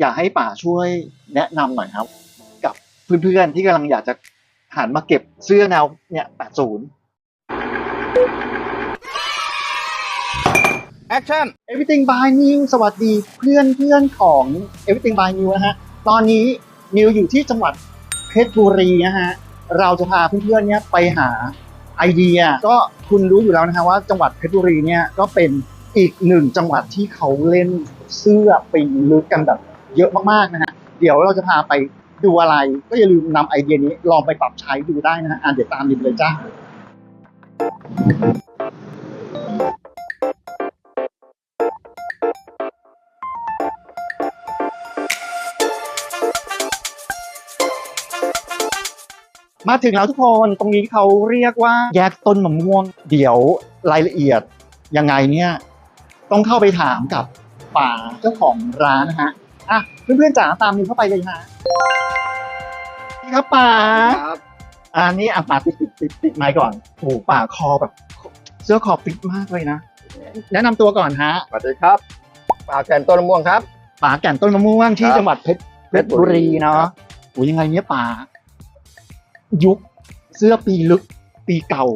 อยากให้ป่าช่วยแนะนำหน่อยครับ กับเพื่อนๆที่กำลังอยากจะหันมาเก็บเสื้อแนวเนี่ย80แอคชั่น Everything by New สวัสดีเพื่อนเพื่อนๆของ Everything by New นะฮะ ตอนนี้นิวอยู่ที่จังหวัดเพชรบุรีนะฮะ เราจะพาเพื่อนๆเนี่ยไปหาไอเดีย ก็คุณรู้อยู่แล้วนะฮะว่าจังหวัดเพชรบุรีเนี่ยก็เป็นอีกหนึ่งจังหวัดที่เขาเล่นเสื้อปีลึกกันแบบ เยอะมากๆนะฮะเดี๋ยวเราจะพาไปดูอะไร ก็อย่าลืมนำไอเดียนี้ลองไปปรับใช้ดูได้นะฮะอะเดี๋ยวตามนิวเลยจ้ามาถึงแล้วทุกคนตรงนี้เขาเรียกว่าแยกต้นมะม่วง เดี๋ยวรายละเอียดยังไงเนี่ย ต้องเข้าไปถามกับป่าเจ้าของร้านนะฮะ อะเพื่อนๆจ๋าตามนิวเข้าไปเลยฮะนี่ครับป่าครับ อันนี้อะป่าติดติดติดติดไมค์ก่อนโอ้โหป่าคอแบบ เสื้อคอปิดมากเลยนะ แนะนำตัวก่อนฮะ สวัสดีครับปลาแกนต้นมะม่วงครับ ป่าแก่นต้นมะม่วงที่ครับจังหวัดเพชรเพชรบุรีเนาะครับ โอ้ยยังไงเนี่ยป่า ยุคเสื้อปีลึกปีเก่า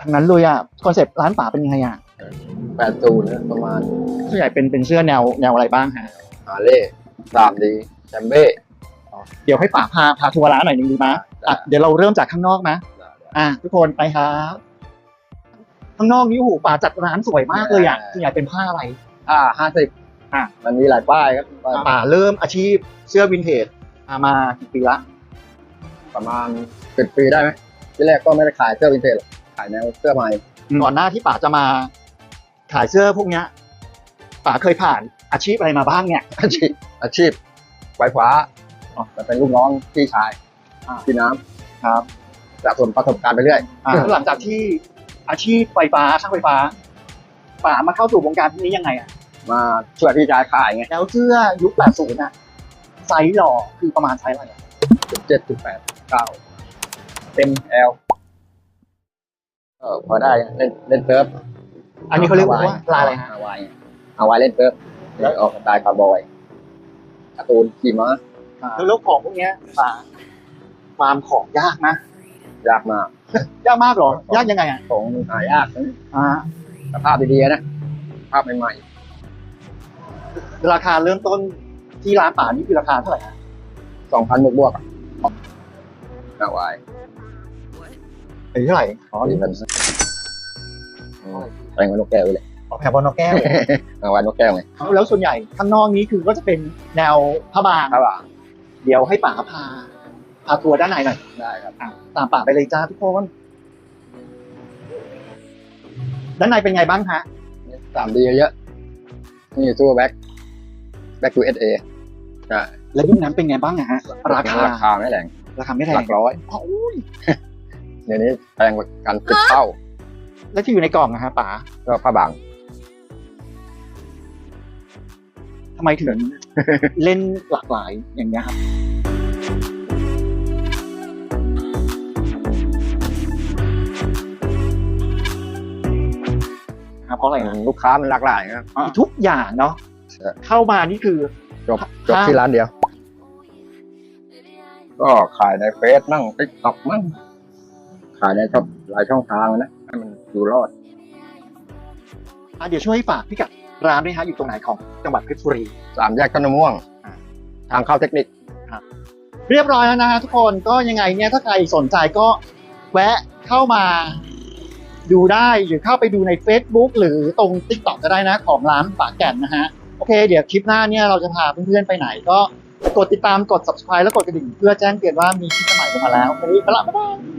ทั้งนั้นเลยอะคอนเซปต์ร้านป่าเป็นยังไงอะแปดศูนย์ประมาณส่วนใหญ่เป็นเป็นเสื้อแนวแนวอะไรบ้างฮะฮาเล่สามดีแชมเบ้ เดี๋ยวให้ป่าพาพาทัวร์ร้านหน่อยหนึงดีไหมอะเดี๋ยวเราเริ่มจากข้างนอกนะ อะทุกคนไปครับข้างนอกนี้โอ้โหป่าจัดร้านสวยมากเลยอะส่วนใหญ่เป็นผ้าอะไร อ่าห้าสิบอะ มันมีหลายป้ายครับป้ายป่าเริ่มอาชีพเสื้อวินเทจอะมากี่ปีละประมาณสิบปีได้ไหมที่แรกก็ไม่ได้ขายเสื้อวินเทจหรอกขายแนวเสื้อใหม่ ก่อนหน้าที่ป่าจะมา ขายเสื้อพวกเนี้ย ป่าเคยผ่านอาชีพอะไรมาบ้างเนี่ยอาชีพอาชีพไฟฟ้าอ๋อแต่เป็นลูกน้องพี่ชายอ่าพี่น้ครับำสะสมประสบการณ์ไปเรื่อยอ่าแล้วหลังจากที่อาชีพไฟฟ้าช่างไฟฟ้าป่ามาเข้าสู่วงการพวกนี้ยังไงอะมาช่วยพี่ชายขายไงแล้วเสื้อยุค 80 อะไซส์หล่อคือประมาณไซส์อะไรอะเจ็ดสิบแปดเก้าเต็มแอลเออพอได้เล่นเล่นเซิร์ฟอันนี้เขาเรียกว่าลายอะไรฮะ ฮาวายฮาวายเล่นเซิร์ฟแล้วออกสไตล์คาร์บอยการ์ตูนขี่ม้าแล้วแล้วของพวกเนี้ยป่าฟาร์มของยากนะยากมาก ยากมากเหรอ ยากยังไงอะของหายากนะอ่าสภาพดีๆนะภาพใหม่ราคาเริ่มต้นที่ร้านป่านี่คือราคาเท่าไหร่ฮะๆสองพันบวกบวกๆอะฮาวายเอ้ยเท่าไหร่อ๋อดีมันแปลงเป็นนกแก้วเลย อ๋อแพรบอลนกแก้วฮาวายนกแก้วไงแล้วส่วนใหญ่ข้างนอกนี้คือก็จะเป็นแนวผ้าบางครับอะเดี๋ยวให้ป่าพาพาทัวร์ด้านในหน่อยได้ครับอะตามป่าไปเลยจ้าทุกคนด้านในเป็นไงบ้างฮะสามดีเยอะนี่ซูเปอร์แบ็คแบ็คทูเอสเอใช่แล้วยุคนั้นเป็นไงบ้างอะฮะราคาราคาไม่แรงราคาไม่แพหลังกร้อยโอ้ยเดี๋ยวนี้แพงกว่ากันสิบเท่าแล้วที่อยู่ในกล่องนะฮะป๋าก็ผ้าบาง ทำไมถึงเล่นหลากหลายอย่างเงี้ยครับครับเพราะอะไรฮะลูกค้ามันหลากหลายครับ มีทุกอย่างเนาะใช่เข้ามานี่คือจบจบที่ร้านเดียว ก็ขายในเฟซมั่งติ๊กต็อกมั่งขายในช่องหลายช่องทางนะให้มันอยู่รอดอะเดี๋ยวช่วยให้ฝากพิกัด ร้านด้วยฮะอยู่ตรงไหนของจังหวัดเพชรบุรี สามแยกต้นมะม่วง อ่า ทางเข้าเทคนิค เรียบร้อยแล้วนะฮะทุกคนก็ยังไงเนี่ยถ้าใครสนใจก็แวะเข้ามาดูได้หรือเข้าไปดูใน Facebook หรือตรง t ิ k t o k ก็ได้นะของร้านป่าแก่นนะฮะ โอเค เดี๋ยวคลิปหน้าเนี่ยเราจะพาเพื่อนๆไปไหนก็กดติดตามกด subscribe แล้วกดกระดิ่งเพื่อแจ้งเตือนว่ามีคลิปใหม่ลงมาแล้ววันนี้ไปละบ๊ายบาย